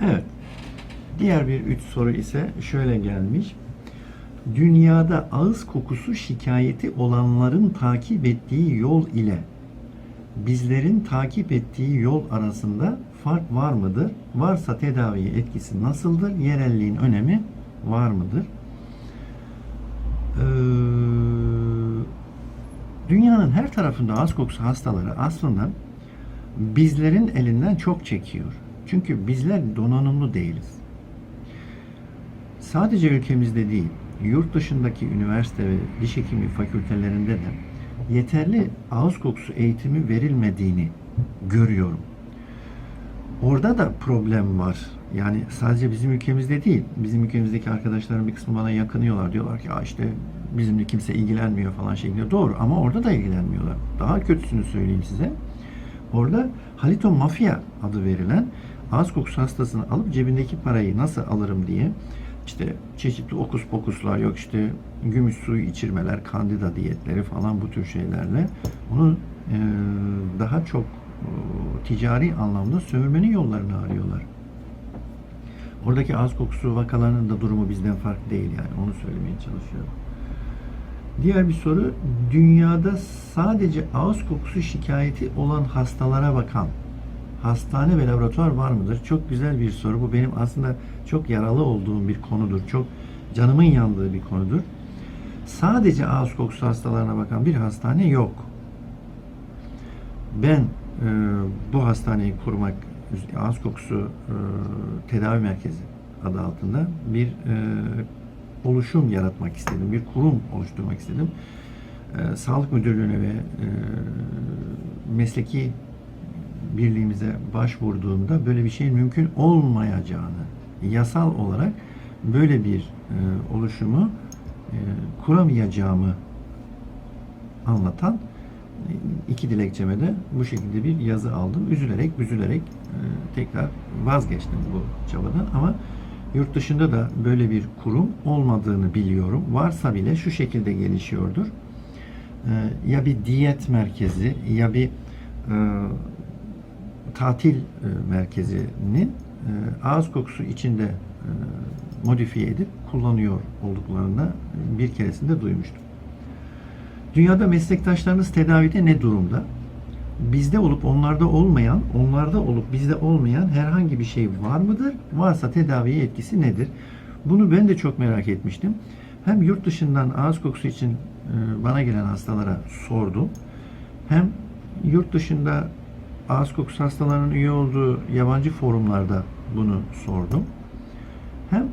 Evet. Diğer bir üç soru ise şöyle gelmiş. Dünyada ağız kokusu şikayeti olanların takip ettiği yol ile bizlerin takip ettiği yol arasında fark var mıdır? Varsa tedaviye etkisi nasıldır? Yerelliğin önemi var mıdır? Ee, dünyanın her tarafında ağız kokusu hastaları aslında bizlerin elinden çok çekiyor. Çünkü bizler donanımlı değiliz. Sadece ülkemizde değil, yurt dışındaki üniversite ve diş hekimi fakültelerinde de yeterli ağız kokusu eğitimi verilmediğini görüyorum. Orada da problem var. Yani sadece bizim ülkemizde değil. Bizim ülkemizdeki arkadaşların bir kısmı bana yakınıyorlar. Diyorlar ki işte bizimle kimse ilgilenmiyor falan şeklinde. Doğru ama orada da ilgilenmiyorlar. Daha kötüsünü söyleyeyim size. Orada halito mafya adı verilen ağız kokusu hastasını alıp cebindeki parayı nasıl alırım diye işte çeşitli okus pokuslar yok işte gümüş suyu içirmeler, kandida diyetleri falan bu tür şeylerle onu e, daha çok e, ticari anlamda sömürmenin yollarını arıyorlar. Oradaki ağız kokusu vakalarının da durumu bizden farklı değil yani onu söylemeye çalışıyorum. Diğer bir soru, dünyada sadece ağız kokusu şikayeti olan hastalara bakan hastane ve laboratuvar var mıdır? Çok güzel bir soru. Bu benim aslında çok yaralı olduğum bir konudur. Çok canımın yandığı bir konudur. Sadece ağız kokusu hastalarına bakan bir hastane yok. Ben e, bu hastaneyi kurmak, ağız kokusu e, tedavi merkezi adı altında bir e, oluşum yaratmak istedim. Bir kurum oluşturmak istedim. E, Sağlık Müdürlüğü'ne ve e, mesleki birliğimize başvurduğumda böyle bir şeyin mümkün olmayacağını, yasal olarak böyle bir e, oluşumu e, kuramayacağımı anlatan e, iki dilekçeme de bu şekilde bir yazı aldım. Üzülerek, büzülerek e, tekrar vazgeçtim bu çabadan ama yurt dışında da böyle bir kurum olmadığını biliyorum. Varsa bile şu şekilde gelişiyordur. E, ya bir diyet merkezi ya bir e, tatil e, merkezinin e, ağız kokusu içinde e, modifiye edip kullanıyor olduklarını bir keresinde duymuştum. Dünyada meslektaşlarınız tedavide ne durumda? Bizde olup onlarda olmayan, onlarda olup bizde olmayan herhangi bir şey var mıdır? Varsa tedaviye etkisi nedir? Bunu ben de çok merak etmiştim. Hem yurt dışından ağız kokusu için bana gelen hastalara sordum. Hem yurt dışında ağız kokusu hastalarının üye olduğu yabancı forumlarda bunu sordum. Hem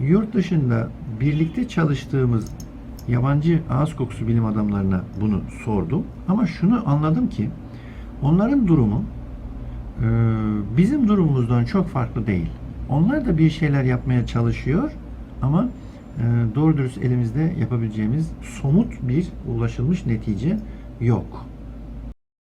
yurt dışında birlikte çalıştığımız yabancı ağız kokusu bilim adamlarına bunu sordum. Ama şunu anladım ki onların durumu e, bizim durumumuzdan çok farklı değil. Onlar da bir şeyler yapmaya çalışıyor ama e, doğru dürüst elimizde yapabileceğimiz somut bir ulaşılmış netice yok.